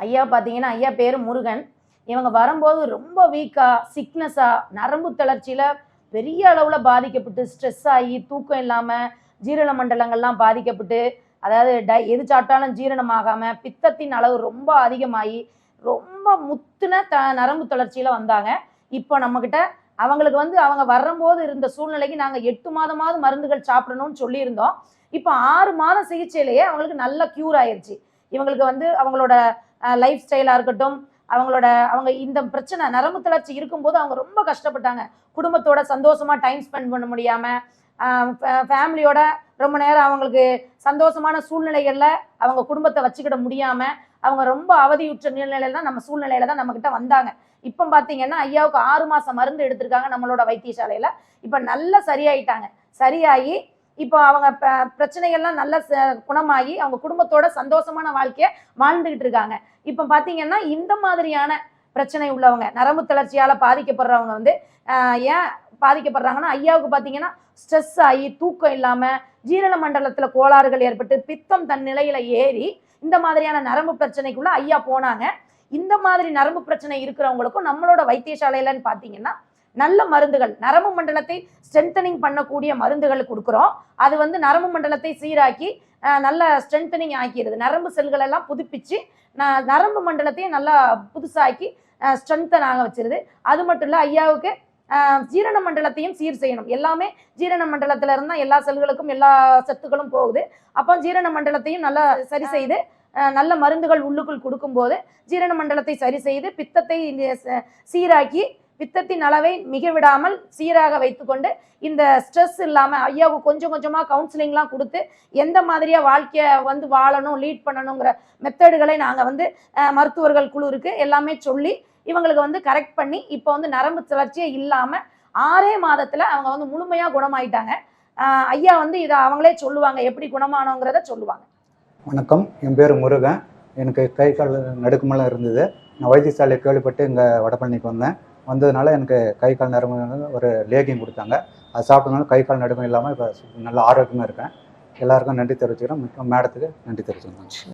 ஐயா பார்த்தீங்கன்னா ஐயா பேர் முருகன். இவங்க வரும்போது ரொம்ப வீக்காக சிக்னஸாக நரம்பு தளர்ச்சியில் பெரிய அளவில் பாதிக்கப்பட்டு ஸ்ட்ரெஸ் ஆகி தூக்கம் இல்லாமல் ஜீரண மண்டலங்கள்லாம் பாதிக்கப்பட்டு அதாவது டை எது சாப்பிட்டாலும் ஜீரணமாகாமல் பித்தத்தின் அளவு ரொம்ப அதிகமாகி ரொம்ப முத்துன த நரம்பு தளர்ச்சியில் வந்தாங்க. இப்போ நம்மக்கிட்ட அவங்களுக்கு வந்து அவங்க வரும்போது இருந்த சூழ்நிலைக்கு நாங்கள் எட்டு மாதமாவது மருந்துகள் சாப்பிடணும்னு சொல்லியிருந்தோம். இப்போ ஆறு மாதம் சிகிச்சையிலேயே அவங்களுக்கு நல்ல க்யூர் ஆயிடுச்சு இவங்களுக்கு வந்து அவங்களோட லைஃப் ஸ்டைலாக இருக்கட்டும் அவங்களோட அவங்க இந்த பிரச்சனை நரம்பு தளர்ச்சி இருக்கும்போது அவங்க ரொம்ப கஷ்டப்பட்டாங்க. குடும்பத்தோட சந்தோஷமாக டைம் ஸ்பெண்ட் பண்ண முடியாமல் ஃபேமிலியோட ரொம்ப நேரம் அவங்களுக்கு சந்தோஷமான சூழ்நிலைகளில் அவங்க குடும்பத்தை வச்சுக்கிட முடியாமல் அவங்க ரொம்ப அவதியுற்ற நிலையில தான் நம்ம சூழ்நிலையில தான் நம்மக்கிட்ட வந்தாங்க. இப்போ பார்த்தீங்கன்னா ஐயாவுக்கு ஆறு மாதம் மருந்து எடுத்திருக்காங்க நம்மளோட வைத்தியசாலையில். இப்போ நல்லா சரியாயிட்டாங்க. சரியாகி இப்போ அவங்க ப- பிரச்சனைகள்லாம் நல்லா ச- குணமாகி அவங்க குடும்பத்தோட சந்தோஷமான வாழ்க்கையை வாழ்ந்துகிட்டு இருக்காங்க. இப்போ பார்த்தீங்கன்னா இந்த மாதிரியான பிரச்சனை உள்ளவங்க நரம்பு தளர்ச்சியால் பாதிக்கப்படுறவங்க வந்து ஏன் பாதிக்கப்படுறாங்கன்னா ஐயாவுக்கு பார்த்தீங்கன்னா ஸ்ட்ரெஸ் ஆகி தூக்கம் இல்லாமல் ஜீரண மண்டலத்தில் கோளாறுகள் ஏற்பட்டு பித்தம் தன் நிலையில் ஏறி இந்த மாதிரியான நரம்பு பிரச்சனைக்குள்ளே ஐயா போனாங்க. இந்த மாதிரி நரம்பு பிரச்சனை இருக்கிறவங்களுக்கும் நம்மளோட வைத்தியசாலையிலன்னு பார்த்தீங்கன்னா நல்ல மருந்துகள். நரம்பு மண்டலத்தை ஸ்ட்ரென்தனிங் பண்ணக்கூடிய மருந்துகள் கொடுக்குறோம். அது வந்து நரம்பு மண்டலத்தை சீராக்கி நல்லா நல்ல ஸ்ட்ரென்தனிங் ஆக்கிடுது. நரம்பு செல்கள் எல்லாம் புதுப்பிச்சு ந- நரம்பு மண்டலத்தையும் நல்லா புதுசாக்கி ஸ்ட்ரென்தன் ஆக வச்சிருது. அது மட்டும் இல்லை ஐயாவுக்கு ஜீரண மண்டலத்தையும் சீர் செய்யணும். எல்லாமே ஜீரண மண்டலத்துல இருந்தால் எல்லா செல்களுக்கும் எல்லா சத்துக்களும் போகுது. அப்போ ஜீரண மண்டலத்தையும் நல்லா சரி செய்து நல்ல மருந்துகள் உள்ளுக்குள் கொடுக்கும்போது ஜீரண மண்டலத்தை சரி செய்து பித்தத்தை சீராக்கி பித்தத்தின் அளவை மிக விடாமல் சீராக வைத்துக்கொண்டு இந்த ஸ்ட்ரெஸ் இல்லாமல் ஐயாவுக்கு கொஞ்சம் கொஞ்சமாக கவுன்சிலிங்லாம் கொடுத்து எந்த மாதிரியாக வாழ்க்கையை வந்து வாழணும் லீட் பண்ணணுங்கிற மெத்தடுகளை நாங்கள் வந்து மருத்துவர்கள் குழு இருக்குது எல்லாமே சொல்லி இவங்களுக்கு வந்து கரெக்ட் பண்ணி இப்போ வந்து நரம்பு தளர்ச்சியே இல்லாமல் ஆறே மாதத்தில் அவங்க வந்து முழுமையாக குணமாயிட்டாங்க. ஐயா வந்து இதை அவங்களே சொல்லுவாங்க. எப்படி குணமானோங்கிறத சொல்லுவாங்க. வணக்கம். என் பேர் முருகன். எனக்கு கை கால் நடுக்கமெல்லாம் இருந்தது. நான் வைத்தியசாலையை கேள்விப்பட்டு இங்கே வடபழனிக்கு வந்தேன். வந்ததுனால எனக்கு கை கால் நரம்பு ஒரு லேகியம் கொடுத்தாங்க. அது சாப்பிட்டதுனால கை கால் நடுக்கம் இல்லாமல் இப்போ நல்ல ஆரோக்கியமாக இருக்கேன். எல்லாருக்கும் நன்றி தெரிவிச்சுக்கிறேன். மேடத்துக்கு நன்றி தெரிவிச்சுக்கிறேன்.